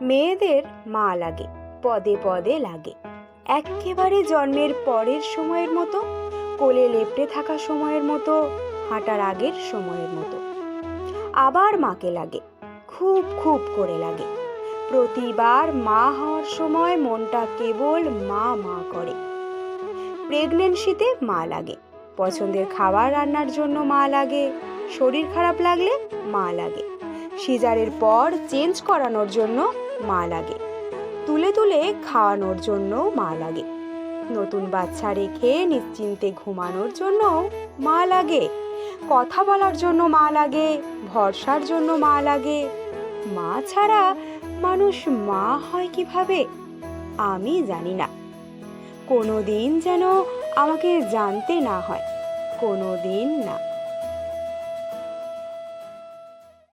মেয়েদের মা লাগে, পদে পদে লাগে। এক্কেবারে জন্মের পরের সময়ের মতো, কোলে লেপটে থাকা সময়ের মতো, হাঁটার আগের সময়ের মতো। আবার মাকে লাগে, খুব খুব করে লাগে। প্রতিবার মা হওয়ার সময় মনটা কেবল মা মা করে। প্রেগনেন্সিতে মা লাগে, পছন্দের খাবার রান্নার জন্য মা লাগে, শরীর খারাপ লাগলে মা লাগে। সিজারের পর চেঞ্জ করানোর জন্য মা লাগে। তুলে তুলে খাওয়ানোর জন্য মা লাগে। নতুন বাচ্চা রেখে নিশ্চিন্তে ঘুমানোর জন্য মা লাগে। কথা বলার জন্য মা লাগে, ভরসার জন্য মা লাগে। মা ছাড়া মানুষ মা হয় কীভাবে? আমি জানি না। কোনো দিন যেন আমাকে জানতে না হয় কোনো দিন না।